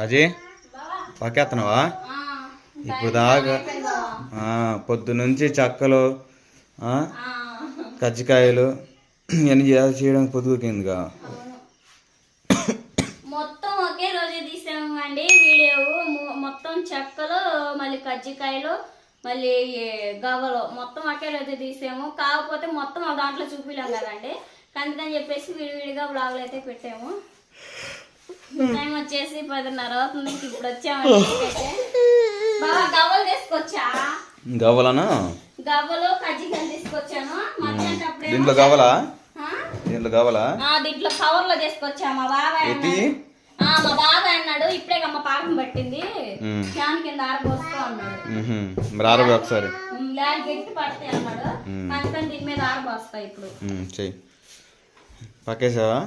రాజీ పక్కేస్తున్నావా ఇప్పుడు దాకా ఆ, పొద్దు నుంచి చక్కలు కజ్జికాయలు ఇవన్నీ చేయడానికి పొద్దుకిందిగా మొత్తం ఒకే రోజు తీసాము అండి వీడియో మొత్తం చెక్కలు మళ్ళీ కజ్జికాయలు మళ్ళీ గవ్వలు. మొత్తం ఒకే రోజు తీసాము కాకపోతే మొత్తం ఆ దాంట్లో చూపిలేం కదండి. అందుకని చెప్పేసి విడివిడిగా బ్లాగులు అయితే పెట్టాము. టైం వచ్చేసి పదిన్నర అవుతుంది. ఇప్పుడు వచ్చామండి. బాబా గవ్వలు తీసుకొచ్చా? గవ్వలనా? గవ్వలు కజ్జికాయలు తీసుకొచ్చాను. మధ్యాహ్నం దీంట్లో ఆ? దీంట్లో ఆ, దీంట్లో కవర్లో చేసుకొచ్చా మా బాబాయ్ మా బాబాయ్ అన్నాడు. ఇప్పుడే అమ్మ పాకం పట్టింది. ఫ్యాన్ కింద ఆరబోసుకో అన్నాడు. మరి ఆరబోయి ఒకసారి. లేక గట్టి పడతాయి అన్నాడు. అందుకని దీని మీద ఆరబోస్తా ఇప్పుడు. చెయ్యి. పక్కేసావా.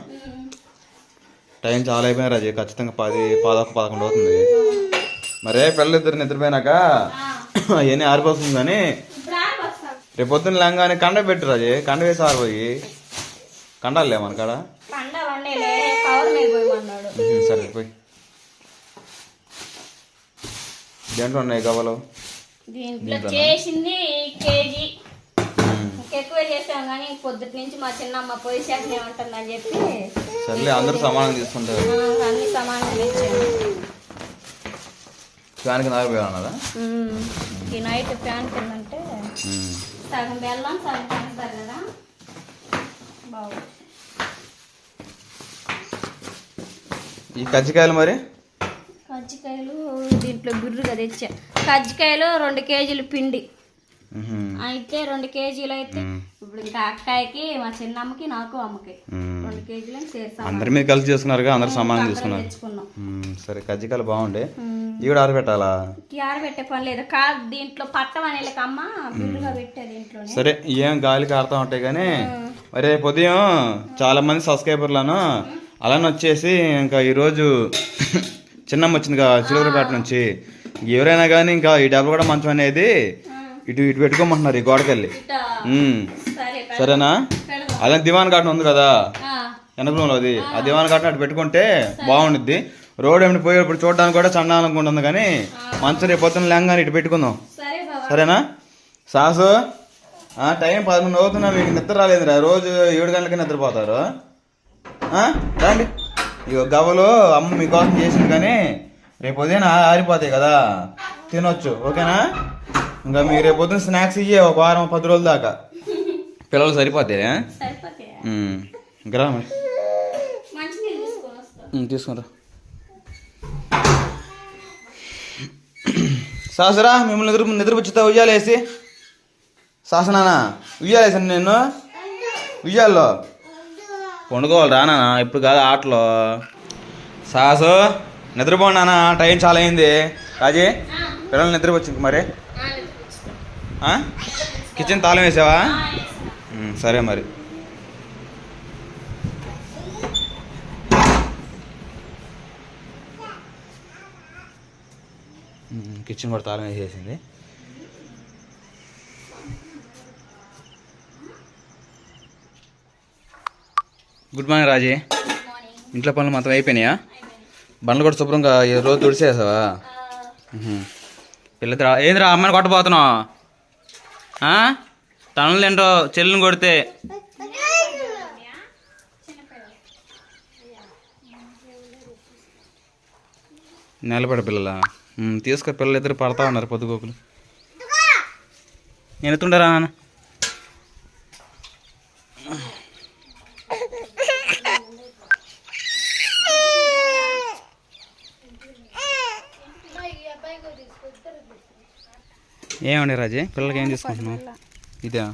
టైం చాలా అయిపోయినా రాజు ఖచ్చితంగా పది పదొక పదకొండు అవుతుంది. మరే పిల్లలిద్దరు నిద్రపోయినాక అవన్నీ ఆరిపోతుంది కానీ రేపు పొద్దున్న లేంగానే కండ పెట్టు రాజు కండ వేసి ఆరిపోయి. కండాలే మన కాడ? సరే పోయి. దేంట్లో ఉన్నాయి గవ్వలు? దీంట్లో చేసింది కేజీ ఇంకెక్కువ చేసాం కానీ పొద్దుటి నుంచి మా చిన్నమ్మ పొయ్యి చేతనే ఉంటుందని చెప్పి సర్లే అందరూ సమానం తీసుకుంటారు. అన్ని సమానంగా తెచ్చాను ఫ్యాన్ కింద ఈ నైట్ ఫ్యాన్ కిందంటే సగం బెల్లం సగం పంచుతారు కదా. బాగుంది ఈ కజ్జికాయలు మరి? కజ్జికాయలు దీంట్లో బిర్రుగా తెచ్చా. కజ్జికాయలు రెండు కేజీలు పిండి. అయితే రెండు కేజీలు అయితే ఇప్పుడు ఇంకా అక్కాయికి మా చిన్నమ్మకి నాకు అమ్మకి. రెండు కేజీలు చేస్తాం అందరి మీద కలిసి చేసుకున్నారుగా అందరు సమానం ఉమ్, సరే కజ్జికాయలు బాగుండే. కూడా ఆరబెట్టాలా? క్యార పెట్టే పని లేదు. కాదు దీంట్లో పట్టం అనేలకి అమ్మ బిర్రుగా పెట్టే దీంట్లోనే. సరే ఏం గాలి కారుతా ఉంటాయి కానీ మరి రేపు ఉదయం చాలా మంది సబ్స్క్రైబర్లను అలానే వచ్చేసి ఇంకా ఈరోజు చిన్నమ్మ వచ్చింది కదా చిలుకరపేట నుంచి. ఎవరైనా కానీ ఇంకా ఈ డబ్బులు కూడా మంచం అనేది ఇటు ఇటు పెట్టుకోమంటున్నారు ఈ గోడకెళ్ళి. సరేనా. అలా దివాన్ గార్డెన్ ఉంది కదా? వెనకలో అది. ఆ దివాన్ గార్డెన్ అటు పెట్టుకుంటే బాగుండిద్ది. రోడ్ ఏమిటి పోయేప్పుడు చూడడానికి కూడా చండాలంగా ఉంటుంది కానీ మంచం రేపు పొద్దున్న లేంగానే ఇటు పెట్టుకుందాం. సరేనా? సాసు టైం పదకొండు అవుతున్నా మీకు నిద్ర రాలేదురా. రోజు ఏడు గంటలకి నిద్రపోతారు. రండి. ఇగో గవ్వలు అమ్మ మీకోసం చేసింది కానీ రేపు ఉదయం ఆరిపోతాయి కదా. తినొచ్చు. ఓకేనా? ఇంకా మీకు రేపు పొద్దున స్నాక్స్ ఇయ్యే ఒక వారం పది రోజుల దాకా. పిల్లలు సరిపోతాయి? మరి. ఉమ్, తీసుకురా సాసరా మిమ్మల్ని నిద్ర నిద్రపుచ్చుతా ఉయ్యాలేసి శాసనానా ఉయ్యాలేసాను నేను ఉయ్యాల్లో. పండుకోవాలి రానా ఇప్పుడు కాదు ఆటలో. సాసు నిద్రపోండి నాన్న టైం చాలా అయింది. రాజీ పిల్లలు నిద్రపోవచ్చు మరి? కిచెన్ తాళం వేసావా? సరే మరి. కిచెన్ కూడా తాళం వేసేసింది. Good morning Raji. ఇంట్లో పనులు మొత్తం అయిపోయినాయా? బండ్లు కూడా శుభ్రంగా ఈ రోజు తుడిచేసావా? పిల్లలు ఏందిరా అమ్మని కొట్టబోతున్నావు? ఆ? తనులు ఏంటో చెల్లిని కొడితే. నిలబడ పిల్లల. తీసుకు పిల్లలు ఇద్దరు పడతా ఉన్నారు పొద్దుగోకులు. నేను ఎత్తుండరా నాన్న? ఏమండి రాజీ? పిల్లలకి ఏం తీసుకుంటున్నావు? ఇదా?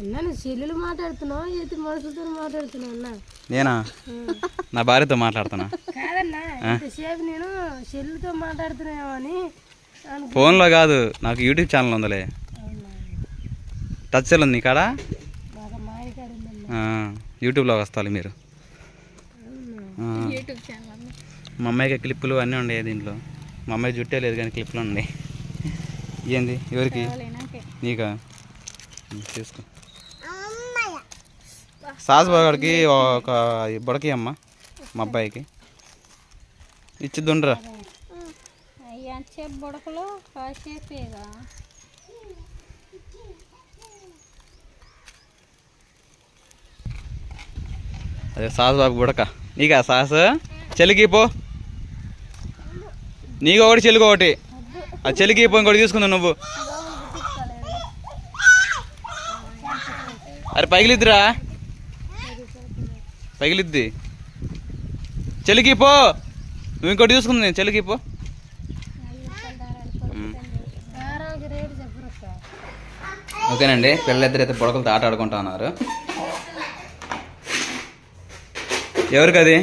అన్నా చెల్లెలు మాట్లాడుతున్నావు? మనుషులతో మాట్లాడుతున్నావు అన్న? నేనా? నా భార్యతో మాట్లాడుతున్నా. కాదన్నా ఇంతసేపు నేను చెల్లితో మాట్లాడుతున్నామో అని ఫోన్లో కాదు నాకు యూట్యూబ్ ఛానల్ ఉందిలే. టచ్ సెల్ ఉంది కాడ యూట్యూబ్లో వస్తాలి మీరు. ఆ. మా అమ్మాయికి క్లిప్పులు అన్నీ ఉన్నాయి దీంట్లో. మా అమ్మాయి జుట్టే లేదు కానీ క్లిప్పులు ఉన్నాయి ఏంది? ఎవరికి? నీకా? తీసుకో. సాస్ బాగాడికి ఒక బుడకి అమ్మ మా అబ్బాయికి. ఇచ్చిద్దుండ్రా బుడకలు? కాసేపేగా? అదే సాసు బాబు బుడక. నీకా సాసు? చెలికి పో. నీకు ఒకటి చెల్లికి ఒకటి ఆ చెలికి పో ఇంకోటి తీసుకుందావు నువ్వు. అరే పగిలిద్దిరా. పగిలిద్ది. చెలికి పో. నువ్వు ఇంకోటి తీసుకుంది నేను చెలికి పో. ఓకేనండి పిల్లలిద్దరు అయితే బుడకలతో ఆట ఆడుకుంటా ఉన్నారు. ఎవరికి అది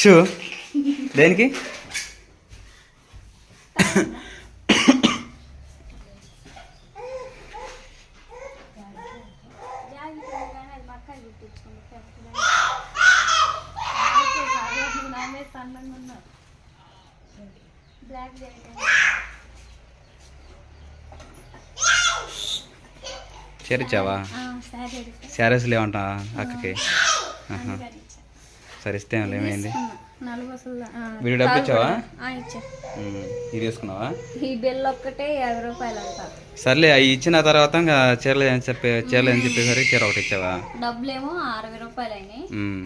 షూ. దేనికి? చేరిచ్చావా? శారీస్ లేవంట అక్కకి? ఆహా. సరే ఇస్తే ఏమైంది? నలుగు అసలు వీడు డబ్బు ఇచ్చావా. ఇది తీసుకున్నావా ఈ బిల్ ఒక్కటే యాభై రూపాయలు అంట సర్లే అవి ఇచ్చిన తర్వాత ఇంకా చీరలు అని చెప్పి చీరలు అని చెప్పేసరికి చీర ఒకటి ఇచ్చావా డబ్బులేమో అరవై రూపాయలు అయినాయి.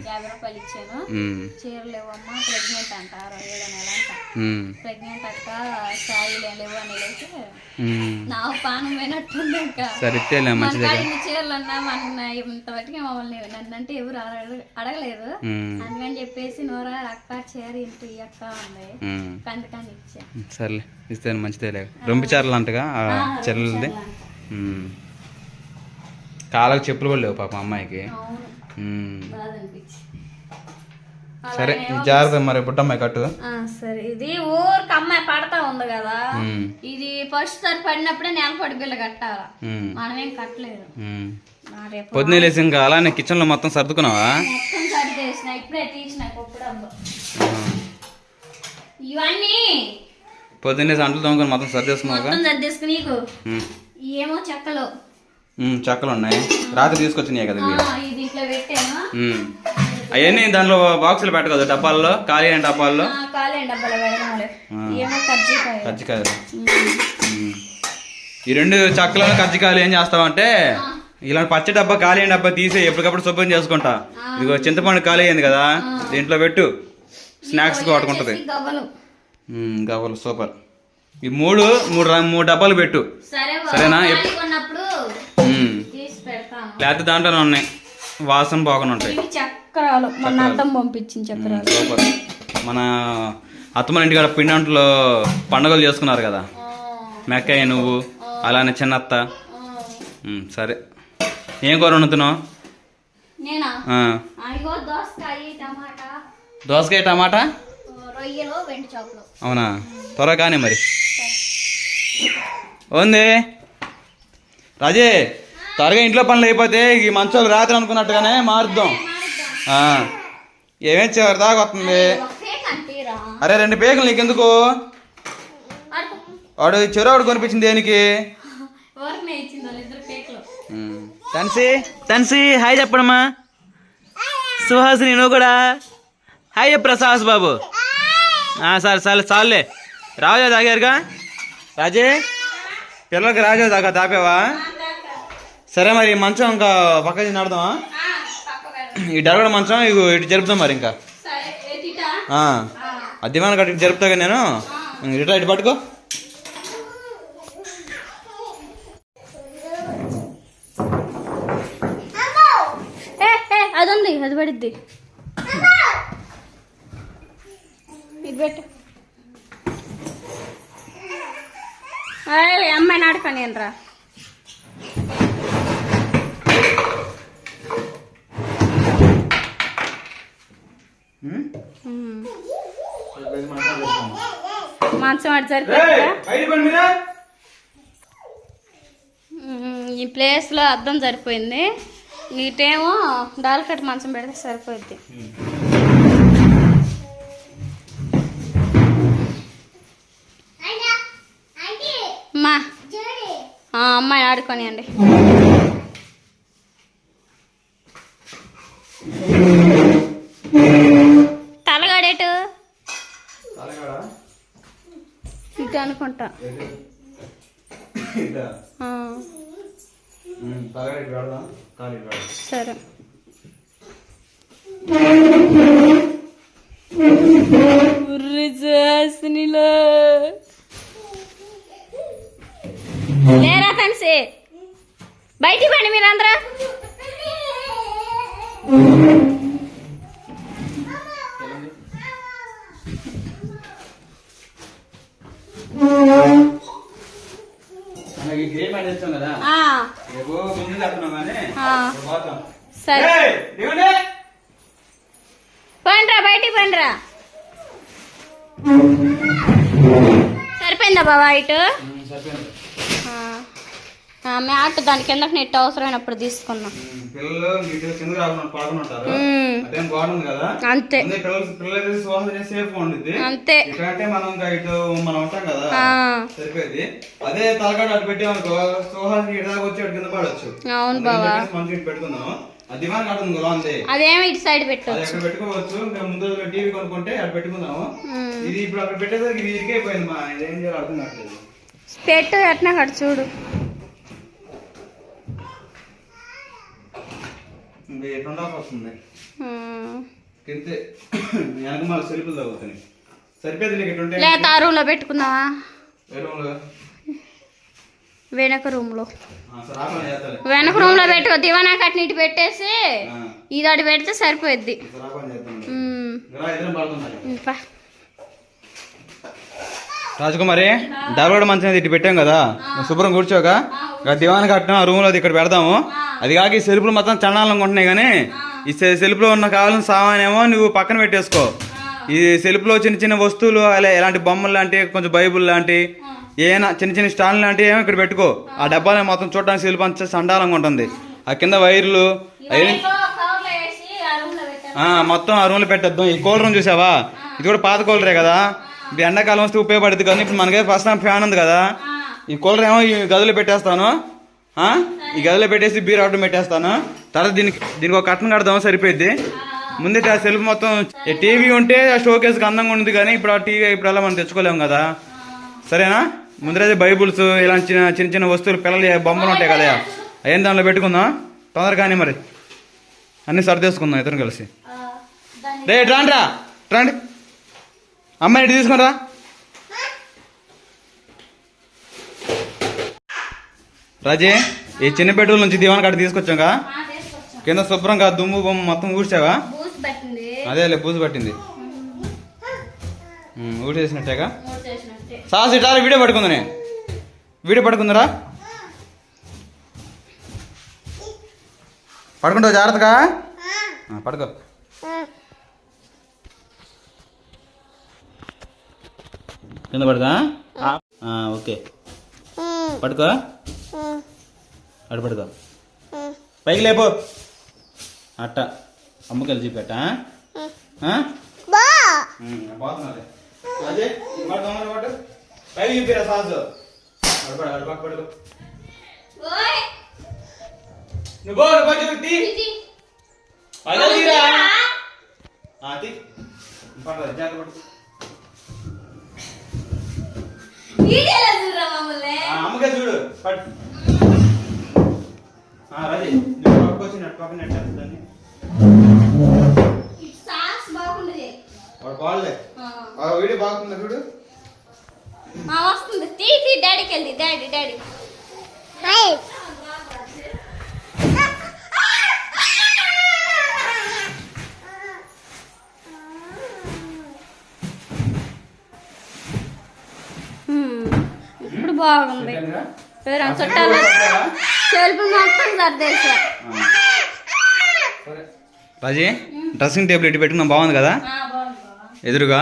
యాభై రూపాయలు ఇచ్చాను. చీరలు ఇవ్వమ్మా ప్రెగ్నెంట్ అంట అరవై ఏడు నెల అంట. ప్రెగ్నెంట్ అక్క శారీలు లేవు అని ఉమ్. నా పానం పోయినట్టుంది అక్క సరే మంచిదే చీరలు అన్నా మన ఇంతవరకు మమ్మల్ని నన్ను అంటే ఎవరు అడగ- అడగలేదు. అందుకని చెప్పేసి నోరా అక్క చీర ఇంటి అక్క ఉంది. అందుకని ఇచ్చా సర్లే ఇస్తే మంచిదేలే రొంపి చీరలు అంటగా ఆ ఉమ్. కాళ్ళకు చెప్పులు కూడా లేవు పాపం అమ్మాయికి. సరే జాగ్రత్త మరి బుట్టమ్మాయి కట్టు సరే. ఇది ఊరికి అమ్మాయి పడతా ఉంది కదా. ఇది ఫస్ట్ సారి పడినప్పుడే నెలపడి బిల్ల కట్టాలా. మనమేం కట్టలేదు. ఉమ్. నా రేపు పొద్దున్నే లేసి ఇంకా అలానే కిచెన్లో మొత్తం సర్దుకున్నావా? మొత్తం ఇప్పుడే తీసిన ఇవన్నీ పొద్దున్నే అంట్లు తోముకొని మొత్తం సర్దేసుకున్నావుగా మొత్తం సర్దేసుకుని నీకు ఉమ్. ఏమో చెక్కలు. చెక్కలు ఉన్నాయి. రాత్రి తీసుకొచ్చినాయి కదా. అవన్నీ దాంట్లో బాక్సులు పెట్టకూడదు. డబ్బాల్లో ఖాళీ అయిన డబ్బాల్లో. కజ్జికాయలు. ఈ రెండు చక్కలను కజ్జికాయలు ఏం చేస్తావంటే ఇలాంటి పచ్చ డబ్బా ఖాళీ అయిన డబ్బా తీసి ఎప్పటికప్పుడు శుభ్రం చేసుకుంటా. ఇదిగో చింతపండు ఖాళీ అయింది కదా దీంట్లో పెట్టు. స్నాక్స్ కొట్టుకుంటది గవ్వలు సూపర్. ఈ మూడు మూడు మూడు డబ్బాలు పెట్టు. సరే సరేనా? లేకపోతే దాంట్లోనే ఉన్నాయి. వాసన బాగానే ఉంటాయి. చక్రాలు. మొన్న అర్థం పంపించింది చక్రాలు. సూపర్. మన అత్తమ్మ ఇంటికాడ పిండి వంటలు పండుగలు చేసుకున్నారు కదా. మెక్కయ్య నువ్వు అలానే చిన్నత్త. ఉమ్, సరే. ఏం కూర వండుతున్నావు? నేనా? ఆ, అయ్యో దోసకాయ టమాటా? అవునా? త్వరగా కానీ మరి. ఉంది. రాజే త్వరగా ఇంట్లో పనులు అయిపోతే ఈ మంచోళ్ళు రాత్రి అనుకున్నట్టుగానే మారుద్దాం. ఏమేం చివరి దాకా వస్తుంది? అరే రెండు పేకలు నీకెందుకు? అడుగు వాడు చెరువాడు కొనిపించింది దేనికి? తన్సి తన్సి హాయ్ చెప్పడమ్మా. సుహాసిని నువ్వు కూడా? హాయ్ చెప్పరా సాహస్ బాబు. సరే సరే చాలులే. రాజా తాగారుగా? రాజే? పిల్లలకి రాజా తాగా తాపేవా? సరే మరి మంచం ఇంకా పక్క నడదామా ఈ డరగడ మంచం ఇటు జరుపుతాం మరి ఇంకా. ఆ, దివాన్ కట్టి జరుపుతాగా నేను? ఇటు ఇటు పట్టుకో. ఏ అది అది పడిద్ది. ఇది పెట్టు. ఏయ్, అమ్మాయిని ఆడుకొని రా మంచం ఆడి సరిపోయిందా ఈ ప్లేస్లో అద్దం సరిపోయింది. నీటేమో డాల్కట్ మంచం పెడితే సరిపోద్ది. అమ్మాయిని ఆడుకొనియండి. తలగాడేటు? ఇటు అనుకుంటా. సరే. ఉర్రి చేసినలో. కానీ ఆ, ఇప్పుడు పోతాం సరే. పండ్రా బయటికి పండ్రా. సరిపోయిందా బాబా ఇటు ఉమ్, సరిపోయింది ఆ. ఆ, మ్యాట్ దాని కిందకి నెట్ అవసరమైనప్పుడు కదా? అంతే. అంతే. కదా? అదే తలకాడ అటు పెట్టామనుకో సుహాసి ఇటు దాకా వచ్చి అటు కింద పడవచ్చు అవును మంచి కదా ఉంది అదేమో ఇటు సైడ్ పెట్టవచ్చు పెట్టుకోవచ్చు? ముందు టీవీ కొనుక్కుంటే అక్కడ పెట్టుకుందాము. ఉమ్. ఇది ఇప్పుడు అక్కడ పెట్టేసరికి ఇది ఇరికైపోయింది మా ఇదేం చేయాలి అర్థం కావట్లేదు. పెట్టు ఎట్నా అక్కడ చూడు. వస్తుంది వెనక సరిపోయింది నీకు ఇటుంటే లేత ఆ రూమ్లో పెట్టుకుందామా? ఏ రూమ్లో? వెనక రూమ్లో. ఆ, సరే ఆపని చేస్తాలే. వెనక రూమ్లో పెట్టుకో దివానా కట్ని ఇటు పెట్టేసి ఇది అటు పెడితే సరిపోద్ది రాజకుమారి డబల్ మంచిగా ఇటు పెట్టాం కదా. శుభ్రం కూర్చోక దివాన్ కట్టిన రూమ్లో ఇక్కడ పెడదాము. అది కాక ఈ సెల్ఫ్లు మొత్తం చండాలంగా ఉంటున్నాయి కానీ ఈ సె- సెల్ఫ్లో ఉన్న కావాల్సిన సామానేమో నువ్వు పక్కన పెట్టేసుకో. ఈ సెల్ఫ్లో చిన్న చిన్న వస్తువులు అలా ఎలాంటి బొమ్మలు లాంటి కొంచెం బైబుల్ లాంటి ఏమైనా చిన్న చిన్న స్టాండ్ లాంటివి ఏమో ఇక్కడ పెట్టుకో. ఆ డబ్బాని మొత్తం చూడడానికి సెల్ఫ్ అంతా చండాలంగా ఉంటుంది. ఆ కింద వైర్లు మొత్తం ఆ రూమ్లో పెట్టేద్దాం. ఈ కూలర్ రూమ్ చూసావా? ఇది కూడా పాత కూలరే కదా? ఇది ఎండాకాలం వస్తే ఉపయోగపడుతుంది కానీ ఇప్పుడు మనకే ఫస్ట్ టైం ఫ్యాన్ ఉంది కదా? ఈ కూలర్ ఏమో ఈ గదిలో పెట్టేస్తాను? ఈ గదిలో పెట్టేసి బీర్ ఆటో పెట్టేస్తాను. తర్వాత దీనికి దీనికి ఒక కట్టను కడదాం సరిపోయింది ముందే ఆ సెల్ఫ్ మొత్తం టీవీ ఉంటే ఆ షోకేస్కి అందంగా ఉంది కానీ ఇప్పుడు ఆ టీవీ ఇప్పుడు అలా మనం తెచ్చుకోలేము కదా. సరేనా? ముందరైతే బైబుల్స్ ఇలాంటి చిన్న చిన్న చిన్న వస్తువులు పిల్లలు బొమ్మలు ఉంటాయి కదా? అవన్నీ దానిలో పెట్టుకుందాం? తొందరగా కానీ మరి. అన్నీ సర్దేసుకుందాం ఇద్దరం కలిసి. రే ఇటు రాండి అమ్మాయి ఇటు తీసుకుని రా. రాజే ఈ చిన్న బెడ్రూమ్ నుంచి దీవాన్ కాడ తీసుకొచ్చాక ఆ, తీసుకొచ్చాం. కింద శుభ్రంగా దుమ్ము బొమ్మ మొత్తం ఊడ్చావా? అదేలే బూజు పట్టింది. ఊడ్చేసినట్టేగా? సాస్ ఇట్లా వీడియో పట్టుకుందని వీడియో పట్టుకుందరా. పడుకుంటావు జాగ్రత్తగా? పడుకో. కింద పడదా? ఓకే. పడుకో. పడుకో పైకి లేపో. అట్ట. అమ్మకి వెళ్ళి చూపెట్ట పైకి చూపిరా సాసు అడపడు అడపడు పడుకో నువ్వు పో, నువ్వు పో, చూడు, తీ. ఇది. అదే తీరా. ఆ, తీ. పర్లేదు, జాగ్రత్త చూడు. పట్టు. పక్కన బాగుండదు వాడు ఆ. వీడియో బాగుందా చూడు? మా వస్తుంది. తీ తీ డాడీకి వెళ్ళి డాడీ డాడీ. ఇప్పుడు బాగుంది? ఎవరైనా చుట్టాలు? సెల్ఫ్ మొత్తం రాజీ డ్రెస్సింగ్ టేబుల్ ఇటు పెట్టుకున్నాం బాగుంది కదా? ఎదురుగా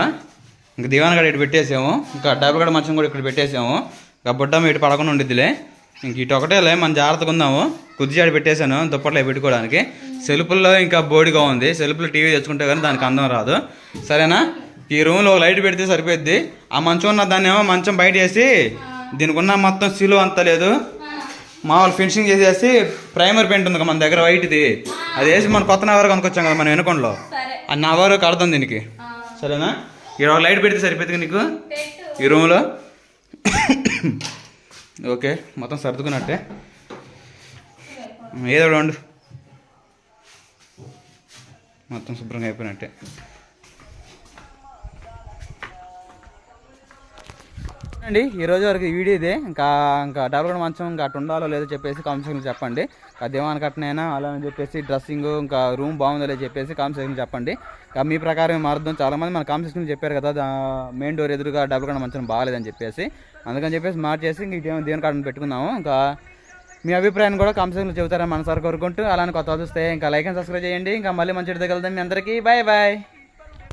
ఇంకా దివాన్ గడ ఇటు పెట్టేసాము ఇంకా డబ్బు గడ మంచం కూడా ఇక్కడ పెట్టేసాము. ఇంకా బుడ్డమ్మ ఇటు పడకుండా ఉండిద్దిలే. ఇంక ఇటు ఒకటేలే మన జాగ్రత్తగా ఉందాము. కుర్చీఆడి పెట్టేశాను దుప్పట్లో పెట్టుకోవడానికి. సెల్ఫుల్లో ఇంకా బోడిగా ఉంది. సెల్ఫ్లో టీవీ తెచ్చుకుంటే కానీ దానికి అందం రాదు. సరేనా? ఈ రూమ్లో లైట్ పెడితే సరిపోద్ది ఆ మంచం ఉన్న దాన్ని ఏమో మంచం బయట వేసి దీనికి ఉన్న మొత్తం సిలువ అంత లేదు. మామూలు ఫినిషింగ్ చేసేసి ప్రైమర్ పెయింట్ ఉంది కదా మన దగ్గర వైట్ది అది వేసి మన కొత్త నవర్ కొనుక్కొచ్చాం కదా మనం వెనుకొండలో. ఆ నవర్ కడతాం దీనికి. సరేనా? ఇక్కడ లైట్ పెడితే సరిపోతుంది నీకు? ఈ రూమ్లో ఓకే మొత్తం సర్దుకున్నట్టే. ఏదో వండు. మొత్తం శుభ్రంగా అయిపోయినట్టే. అండి ఈ రోజు వరకు ఈ వీడియో ఇదే. ఇంకా ఇంకా డబుల్ మంచం ఇంకా అటు ఉండాలో లేదో చెప్పేసి కామెంట్ చెప్పండి. ఇంకా కట్టనైనా అలా అని చెప్పేసి డ్రెస్సింగ్ ఇంకా రూమ్ బాగుందో లేదో చెప్పేసి కామెంట్ చెప్పండి. ఇంకా మీ ప్రకారం మారుద్దాం. చాలామంది మన కామెంట్ చెప్పారు కదా మెయిన్ డోర్ ఎదురుగా డబుల్ కట్ట మంచం బాగాలేదని చెప్పేసి. అందుకని చెప్పేసి మార్చేసి ఇంక ఇదేమో దేవుని కాడని పెట్టుకుందాము. ఇంకా మీ అభిప్రాయాన్ని కూడా కామెంట్ చెబుతారని మనసారి కోరుకుంటూ. అలానే కొత్త వస్తే ఇంకా లైక్ అండ్ సబ్స్క్రైబ్ చేయండి. ఇంకా మళ్ళీ మంచి దగ్గర మీ అందరికీ. Bye bye.